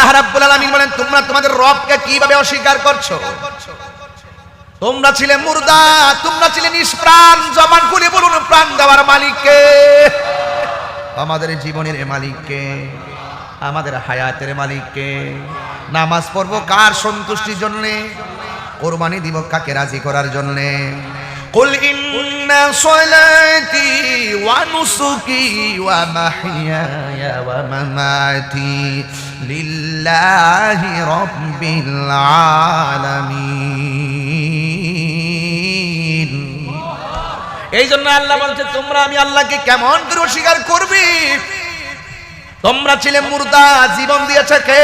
আল্লাহ রাব্বুল আলামিন বলেন, তোমরা তোমাদের রবকে কীভাবে অস্বীকার করছ? তোমরা ছিলে মুর্দা, তোমরা ছিলে নিষ্প্রাণ, জবান খুলে বলুন, প্রাণ দেওয়ার মালিককে। আমাদের জীবনের মালিককে, আমাদের হায়াতের মালিককে, নামাজ পড়ব কার সন্তুষ্টির জন্যে? কোরবানি দিব কাকে রাজি করার জন্য? قل إن صلاتي ونسكي ومحياي ومماتي لله رب العالمين এই জন্য আল্লাহ বলছে তোমরা আমি আল্লাহকে কেমন করে অস্বীকার করবি তোমরা ছিলে মুর্দা জীবন দিয়েছে কে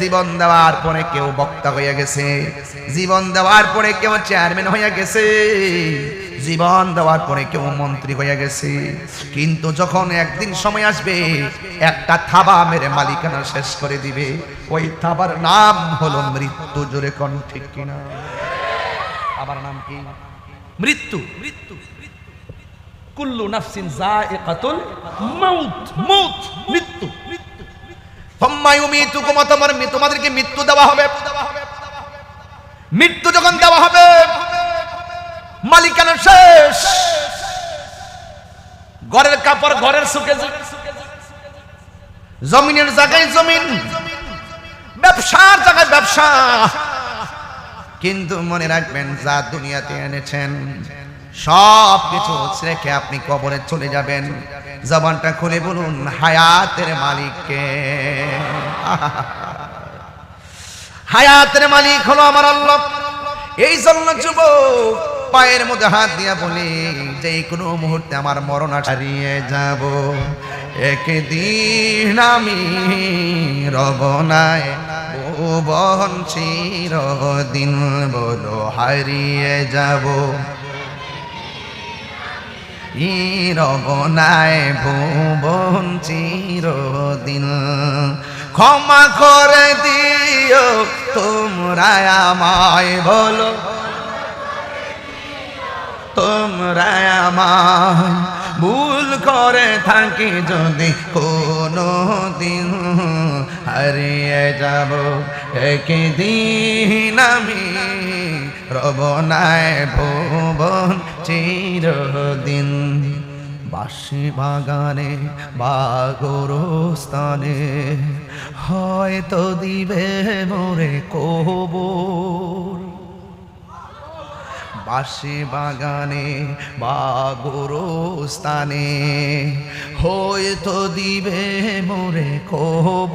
জীবন দেওয়ার পরে কেউ বক্তা হয়ে গেছে। জীবন দেওয়ার পরে কেউ চেয়ারম্যান হয়ে গেছে। জীবন দেওয়ার পরে কেউ মন্ত্রী হয়ে গেছে। কিন্তু যখন একদিন সময় আসবে, একটা থাবা মেরে মালিকানা শেষ করে দিবে। ওই থাবার নাম হলো মৃত্যু জোরে কোন, ঠিক কিনা আবার নাম কি? মৃত্যু। মৃত্যু কুল্লু নাফসিন যায়িকাতুল মাউত মাউত মৃত্যু। তোমাদেরকে মৃত্যু দেওয়া হবে। মৃত্যু যখন দেওয়া হবে, মালিকানা শেষ। ঘরের কাপড় ঘরের সুকে জমিনের জায়গায় জমিন, ব্যবসার জায়গায় ব্যবসা। কিন্তু মনে রাখবেন, যা দুনিয়াতে এনেছেন সব কিছু রেখে আপনি কবরে চলে যাবেন। জবানটা খুলে বলুন, হায়াতের মালিককে। হায়াতের মালিক হলো আমার আল্লাহ। এই জন্য যুবক, পায়ের মধ্যে হাত দিয়া বলি যে কোনো মুহূর্তে আমার মরণ হারিয়ে যাব। একদিন আমি রবনায় ভুবন চিরদিন বলো হারিয়ে যাব। রবনায় ভুবন চিরদিন। ক্ষমা করে দিও তোমরা আমায় বলো। তোমরা আমায় ভুল করে থাকি যদি কোনো দিন হারিয়ে যাব একদিন আমি। রবনায় ভুবন চিরদিন। বাসি বাগানে বাগর স্থানে হয়তো দিবে মোরে কবর বাসি বাগানে বা স্থানে হয়তো দিবে মোরে কব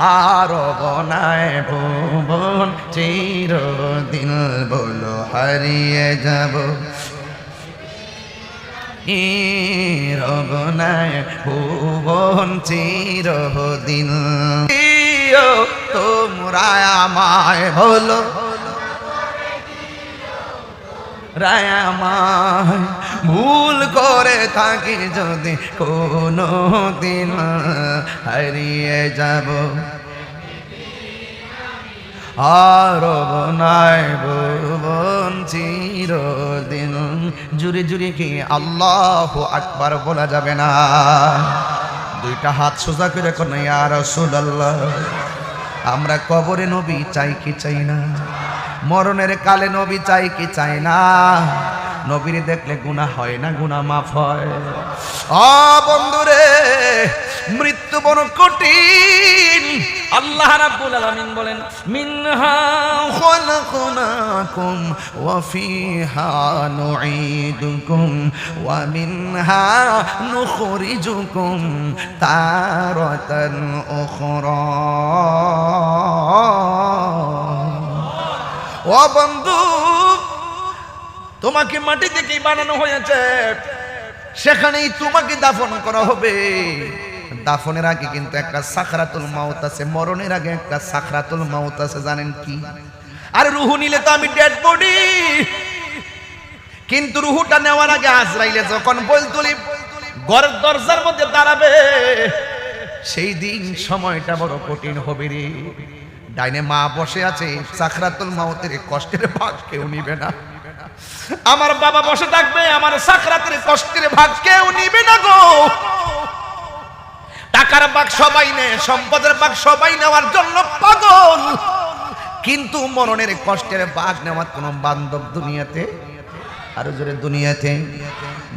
আর বনায় ভুবন চিরদিন বলো হারিয়ে যাব। রবনায় ভুবন চিরদিন। তোমরা আমায় বলো রায়ামায় ভুল করে থাকি যদি কোনো দিন। হারিয়ে যাব। আর বনায় ভুবন চিরদিন। জুড়ে জুড়ে কি আল্লাহ আকবার বলা যাবে না? দুইটা হাত সোজা করে কোনো আর রাসূলুল্লাহ। আমরা কবরে নবী চাই কি চাই না? মরণের কালে নবী চাই কি চাই না? নবীর দেখলে গুণা হয় না গুণা মাফ হয়। অ বন্ধুরে, মৃত্যু বড় কঠিন। আল্লাহ রাব্বুল আলামিন বলেন, মিনহা খলাকনাকুম ওয়া ফিহা নুঈদুকুম ওয়া মিনহা নুখরিজুকুম তারাতান উখরা। ও বন্ধু, তোমাকে মাটি থেকেই বানানো হয়েছে। সেখানেই তোমাকে দাফন করা হবে। দাফনের আগে কিন্তু একটা সাখরাতুল মাউত আছে, মরণের আগে একটা সাখরাতুল মাউত আছে, জানেন কি? আর রুহু নিলে তো আমি ডেড বডি কিন্তু রুহুটা নেওয়ার আগে আজরাইলে যখন বলতুলি ঘরের দরজার মধ্যে দাঁড়াবে, সেই দিন সময়টা বড় কঠিন হবে রে। ডাইনে মা বসে আছে, সাকরাতুল মাউতের কষ্টের ভাগ কেউ নিবে না। আমার বাবা বসে থাকবে, আমার সাকরাতের কষ্টের ভাগ কেউ নিবে না গো। টাকার ভাগ সবাই নেয় সম্পদের ভাগ সবাই নেওয়ার জন্য পাগল। কিন্তু মরণের কষ্টের ভাগ নেওয়ার কোন বান্ধব দুনিয়াতে, আরও জোরে দুনিয়াতে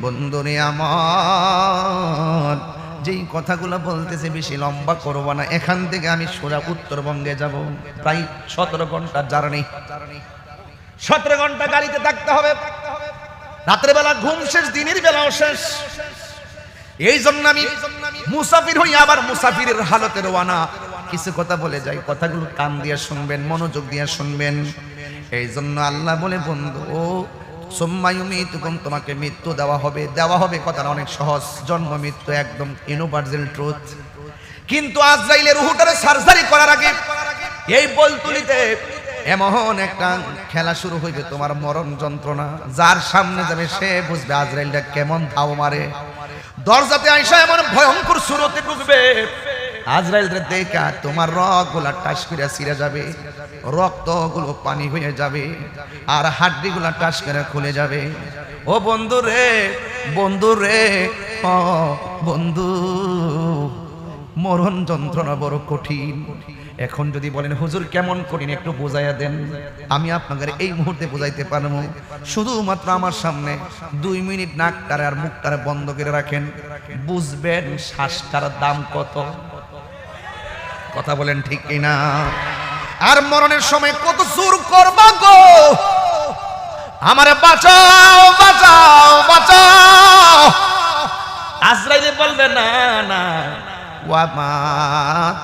বন্ধু বন্ধুরে আমার যেই কথাগুলো বলতেছে বেশি লম্বা করব না। এখান থেকে আমি সোজা উত্তরবঙ্গে যাব। প্রায় সতেরো ঘণ্টা জার্নি। সতেরো ঘণ্টা গাড়িতে থাকতে হবে। রাতের বেলা ঘুম শেষ, দিনের বেলাও শেষ। এই জন্য আমি মুসাফির হই, আবার মুসাফিরের হালতে রোয়ানা কিছু কথা বলে যাই, কথাগুলো কান দিয়ে শুনবেন, মনোযোগ দিয়ে শুনবেন। এই জন্য আল্লাহ বলে, বন্ধু ও সোম্মায়ুমিতুকুম তোমাকে মৃত্যু দেওয়া হবে। দেওয়া হবে কথাটা অনেক সহজ। জন্ম, মৃত্যু একদম ইউনিভার্সাল ট্রুথ কিন্তু আজরাইলের রুহুটারে সার্জারি করার আগে এই বলতুলিতে এমন একটা খেলা শুরু হইবে, তোমার মরণ যন্ত্রণা। যার সামনে যাবে, সে বুঝবে আজরাইলটা কেমন ধাও মারে। দরজাতে আইসা এমন ভয়ঙ্কর সুরতে ঢুকবে। আজরাইল রে দেখা তোমার রকগুলা টাস করে ছিঁড়ে যাবে। রক্তগুলো পানি হয়ে যাবে আর হাড্ডি গুলা টাস করে খুলে যাবে। ও বন্ধু রে বন্ধু রে, ও বন্ধু, মরণ যন্ত্রণা বড় কঠিন। এখন যদি বলেন, হুজুর, কেমন কঠিন? একটু বোঝাইয়া দেন। আমি আপনাদের এই মুহূর্তে বোঝাইতে পারব। শুধুমাত্র আমার সামনে দুই মিনিট নাকটারে আর মুখটারে বন্ধ করে রাখেন। বুঝবেন শ্বাসটার দাম কত? কথা বলেন ঠিক কিনা আর মরণের সময় কত জোর করবা গো আমারে বাঁচাও বাঁচাও বাঁচাও আজরাইলে বলবে না না وما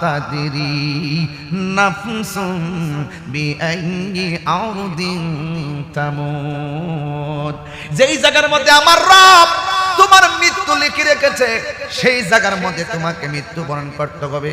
تدري نفس بأي أرض تموت যেই জায়গার মধ্যে আমার রব তোমার মৃত্যু লিখে রেখেছে সেই জায়গার মধ্যে তোমাকে মৃত্যুবরণ করতে হবে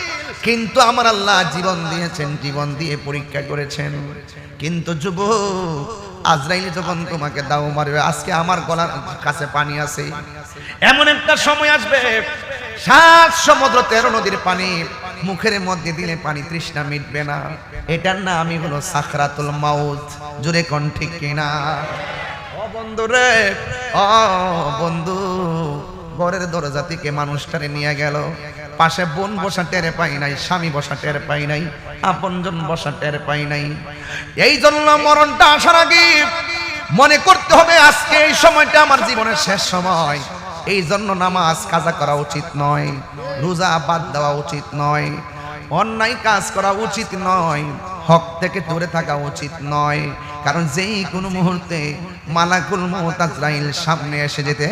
কিন্তু আমার আল্লাহ জীবন দিয়েছেন, জীবন দিয়ে পরীক্ষা করেছেন। কিন্তু যুবক, আজরাইল যখন তোমাকে দাও মারবে, আজকে আমার গলার কাছে পানি আছে। এমন একটা সময় আসবে, সাত সমুদ্র তেরো নদীর পানি, মুখের মধ্যে দিলে পানি তৃষ্ণা মিটবে না। এটার নামই হলো সাখরাতুল মাউত। জোরে কোন ঠিক কিনা? ও বন্ধু রে, ও বন্ধু, ঘরের দরজা থেকে মানুষটারে নিয়ে গেল। পাশে বোন বসা টেরে পাই নাই, স্বামী বসা টের পাই নাই আপনজন বসা টের পাই নাই। এই জন্য মরণটা আসার আগে মনে করতে হবে আজকে এই সময়টা আমার জীবনের শেষ সময়। এই জন্য নামাজ কাজা করা উচিত নয়, রোজা বাদ দেওয়া উচিত নয়, অন্যায় কাজ করা উচিত নয়, হক থেকে দূরে থাকা উচিত নয়। কারণ যেই কোনো মুহূর্তে মালাকুল মোতাজরাইল সামনে এসে যেতে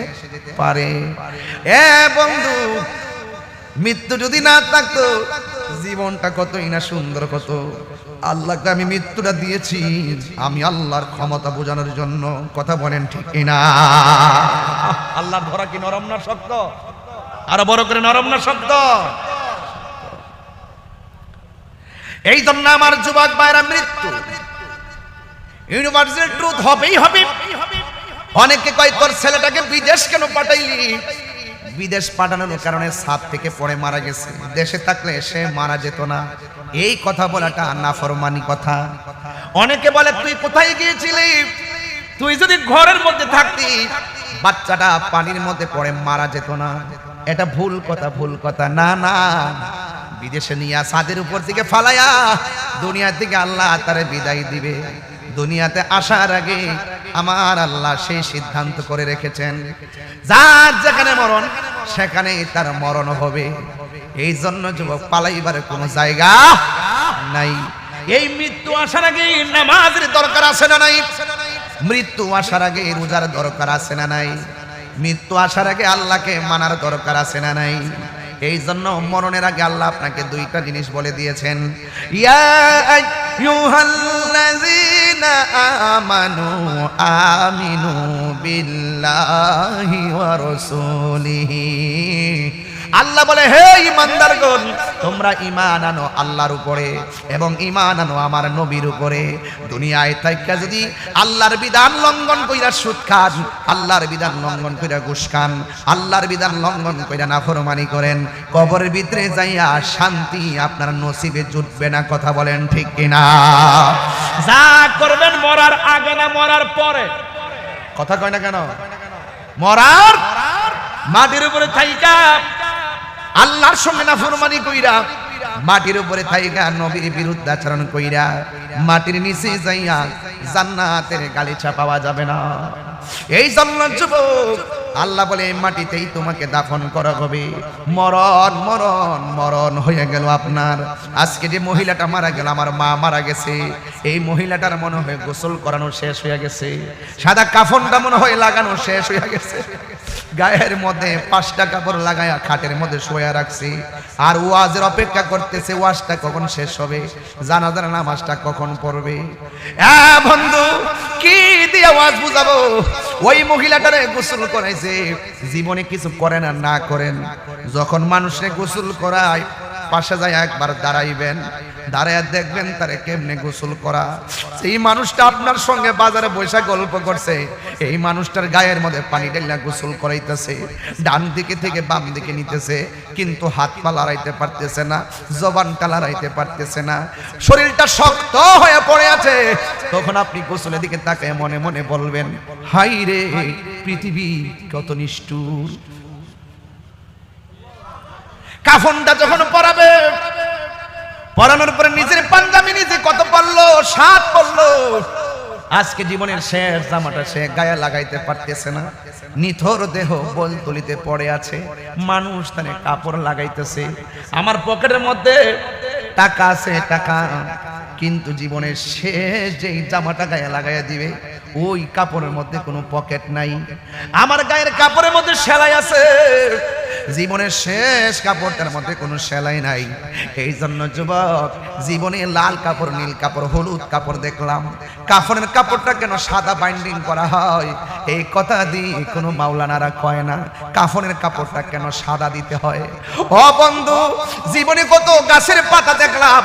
পারে। এ বন্ধু মৃত্যু যদি না থাকতো, জীবনটা কতই না সুন্দর কত আল্লাহকে আমি মৃত্যুটা দিয়েছি, আমি আল্লাহর ক্ষমতা বোঝানোর জন্য। কথা বলেন ঠিক না আল্লাহর ধরা কি নরম না শক্ত? আরও বড় করে নরম না শক্ত? এই জন্য আমার যুবক ভাইরা, মৃত্যু। ইউনিভার্সাল ট্রুথ হবেই হবে। অনেকে কয়, তোর ছেলেটাকে বিদেশ কেন পাঠাইলি? বিদেশ পাঠানোর কারণে সাত থেকে পড়ে মারা গেছে। দেশে থাকলে সে মারা যেত না। এই কথা বলাটা নাফরমানি কথা। অনেকে বলে, তুই কোথায় গিয়েছিলি? তুই যদি ঘরের মধ্যে থাকতি, বাচ্চাটা পানির মধ্যে পড়ে মারা যেত না। এটা ভুল কথা ভুল কথা। না না। বিদেশে নিয়ে সাদের উপর থেকে ফালাইয়া দুনিয়ার দিকে আল্লাহ তারে বিদায় দিবে। দুনিয়াতে আসার আগে আমার আল্লাহ সেই সিদ্ধান্ত করে রেখেছেন। যার যেখানে মরণ, সেখানেই তার মরণ হবে। এই জন্য যুবক, পালাইবার কোনো জায়গা নাই। এই মৃত্যু আসার আগে নামাজের দরকার আছে না নাই? মৃত্যু আসার আগে রোজার দরকার আছে না নাই? মৃত্যু আসার আগে আল্লাহকে মানার দরকার আছে না নাই? এই জন্য মরণের আগে আল্লাহ আপনাকে দুইটা জিনিস বলে দিয়েছেন। ইয়া أيها الذين آمنوا آمنوا بالله ورسوله আল্লাহ বলে হে ইমানদারগণ তোমরা ইমান আনো আল্লাহর উপরে এবং ইমান আনো আমার নবীর উপরে। দুনিয়ায় থাইকা যদি আল্লাহর বিধান লঙ্ঘন কইরা সুদ খান আল্লাহর বিধান লঙ্ঘন কইরা ঘুষ খান আল্লাহর বিধান লঙ্ঘন কইরা নাফরমানি করেন কবরের ভিতরে যাইয়া শান্তি আপনার নসিবে জুটবে না কথা বলেন ঠিক কিনা? যা করবেন মরার আগে না মরার পরে। কথা কয় না কেন? মরার মাটির উপরে থাইকা আল্লাহর সঙ্গে না ফরমানি কইরা, মাটির উপরে থাইকা নবীর বিরুদ্ধে আচরণ কইরা, মাটির নিচে যাইয়া জান্নাতের গালিচা পাওয়া যাবে না। এই জন্য যুবক, আল্লাহ বলে মাটিতেই তোমাকে দাফন করা হবে। মরণ মরণ মরণ হয়ে গেল আপনার। আজকে যে মহিলাটা মারা গেল, আমার মা মারা গেছে। এই মহিলাটার মনে হয় গোসল করানো শেষ হয়ে গেছে। সাদা কাফনটা মনে হয় লাগানো শেষ হয়ে গেছে। গায়ের মধ্যে পাঁচটা কাপড় লাগায়া খাটের মধ্যে শোয়া রাখছি। আর ওয়াজের অপেক্ষা করতেছে, ওয়াজটা কখন শেষ হবে? জানাজার নামাজটা কখন পড়বে? বন্ধু, কি দিয়ে ওয়াজ বুঝাবো? ওই মহিলাটারে গোসল করাইছে। জীবনে কিছু করেন আর না করেন। যখন মানুষে গোসল করায়, পাশে যায় একবার দাঁড়াইবেন। দাঁড়ায় দেখবেন তারে কেমনে গোসল করা। সেই মানুষটা আপনার সঙ্গে বাজারে বৈশা গল্প করছে। এই মানুষটার গায়ের মধ্যে পানি গোসল করাইতেছে। ডান দিকে থেকে বাম দিকে নিতেছে। কিন্তু হাত পা লড়াইতে পারতেছে না পারতেছে না। শরীরটা শক্ত হয়ে পড়ে আছে। তখন আপনি গোসলের দিকে তাকায় মনে মনে বলবেন, হাই রে, পৃথিবী কত নিষ্ঠুর। কাফনটা যখন পরাবে পরানোর পরে নিজের পাঞ্জাবি নিজে কত পড়ল সাত পড়ল আজকে জীবনের শেষ জামাটা সে গায়ে লাগাইতে পারতেছে না। নিথর দেহ বল তুলিতে পড়ে আছে। মানুষ তানে কাপড় লাগাইতেছে। আমার পকেটের মধ্যে টাকা আছে, টাকা। কিন্তু জীবনের শেষ যেই জামাটা গায়ে লাগাইয়া দিবে, ওই কাপড়ের মধ্যে কোনো পকেট নাই। আমার গায়ের কাপড়ের মধ্যে সেলাই আছে। জীবনের শেষ কাপড়টার মধ্যে কোনো সেলাই নাই। এই জন্য যুবক, জীবনে লাল কাপড়, নীল কাপড়, হলুদ কাপড় দেখলাম। কাফনের কাপড়টা কেন সাদা বাইন্ডিং করা হয়? এই কথা দিয়ে কোনো মাওলানারা কয় না, কাফনের কাপড়টা কেন সাদা দিতে হয়? ও বন্ধু, জীবনে কত গাছের পাতা দেখলাম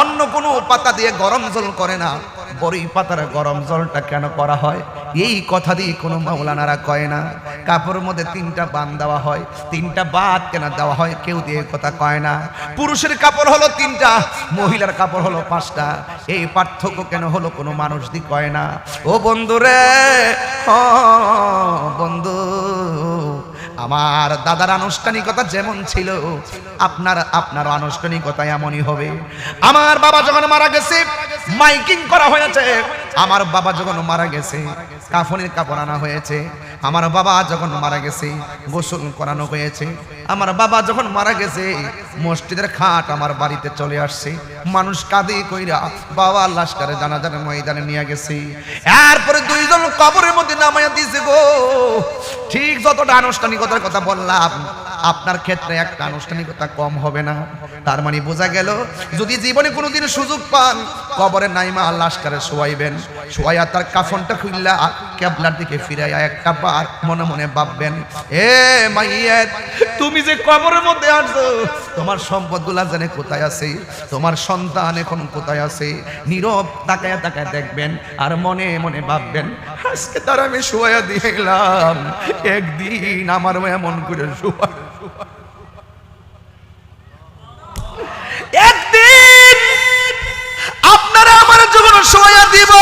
অন্য কোনো পাতা দিয়ে গরম জল করে না। বড়ই পাতার গরম জলটা কেন করা হয়? এই কথা দিয়ে কোনো মাওলানারা কয় না। কাপড়ের মধ্যে তিনটা বান দেওয়া হয়। তিনটা বাদ কেন দেওয়া হয় কেউ দিয়ে কথা কয় না। পুরুষের কাপড় হলো তিনটা, মহিলার কাপড় হলো পাঁচটা। এই পার্থক্য কেন হলো কোনো মানুষ দি কয় না। ও বন্ধু রে ও বন্ধু। আমার দাদার আনুষ্ঠানিকতা যেমন ছিল, আপনার আপনার আনুষ্ঠানিকতা এমনই হবে। আমার বাবা যখন মারা গেছে, মাইকিং করা হয়েছে। আমার বাবা যখন মারা গেছে, কাফনের কাপড় আনা হয়েছে, আমার বাবা যখন মারা গেছে, গোসল করানো হয়েছে, আমার বাবা যখন মারা গেছে, মসজিদের খাট আমার বাড়িতে চলে আসছে। মানুষ কাঁদে কইরা, বাবা লাস্টারে জানাজার ময়দানে নিয়ে গেছে। এরপরে দুইজন কবরের মধ্যে নামাইয়া দিয়েছে গো। ঠিক যতটা আনুষ্ঠানিকতার কথা বললাম আপনার ক্ষেত্রে একটা আনুষ্ঠানিকতা কম হবে না। তার মানে বোঝা গেল, যদি জীবনে কোনোদিন সুযোগ পান, কবরে নাইমা লাস্টারে শোয়াইবেন। শোয়াইয়া তার কাফনটা খুললা কেবলার দিকে ফিরাইয়া একটা বার মনে মনে ভাববেন, এ মাইয়ের তুমি যে কবরের মধ্যে আসছো, তোমার সম্পদগুলা জানে কোথায় আছে? তোমার সন্তান এখন কোথায় আছে? নীরব তাকায় তাকায় দেখবেন আর মনে মনে ভাববেন, আজকে তার আমি শোয়া দিয়ে গেলাম একদিন আমার এমন করে শোয়া শোয়া দিব।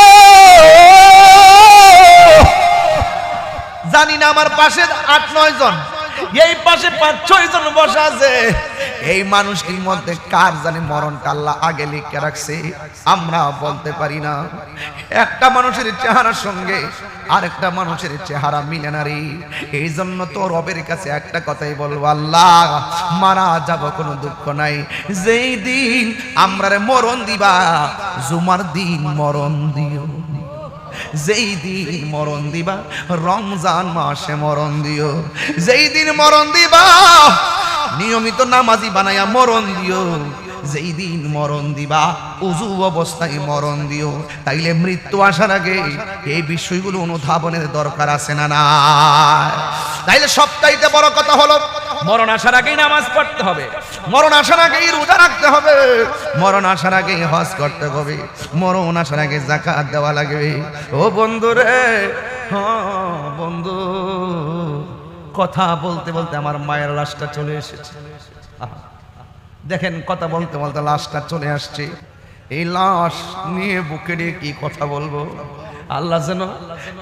জানি না আমার পাশে আট নয় জন। এই পাশে পাঁচ, ছয় জন বসা আছে। এই মানুষটির মধ্যে কার জানে মরণটা আল্লাহ আগে লিখে রাখছে, আমরা বলতে পারি না। একটা মানুষের চেহারার সঙ্গে আরেকটা মানুষের চেহারা মিলে না রে। এই জন্য তো রবের কাছে একটা কথাই বলব, আল্লাহ, মারা যাব কোনো দুঃখ নাই। যেই দিন আমরা মরণ দিবা, জুমার দিন মরণ দিও। যেই দিন মরণ দিবা, রমজান মাসে মরণ দিও। যেই দিন মরণ দিবা, নিয়মিত নামাজি বানাইয়া মরণ দিও। যেই দিন মরণ দিবা, উজু অবস্থায় মরণ দিও। তাইলে মৃত্যু আসার আগে এই বিষয়গুলো অনুধাবনের দরকার আছে না না তাইলে সবটাইতে বড় কথা হলো মরণ আসার আগেই নামাজ পড়তে হবে। মরণ আসার আগেই রোজা রাখতে হবে। মরণ আসার আগেই হজ করতে হবে। মরণ আসার আগে জাকাত দেওয়া লাগবে। ও বন্ধু রে হ্যাঁ, বন্ধু। কথা বলতে বলতে আমার মায়ের লাশটা চলে এসেছে। দেখেন কথা বলতে বলতে লাশটা চলে আসছে। এই লাশ নিয়ে বুকে নিয়ে কি কথা বলব? আল্লাহ যেন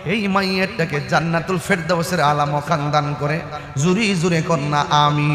এই মাইয়েরটাকে জান্নাতুল ফেরদাউসের আলামকান দান করে জুরি জুরে কন্যা আমি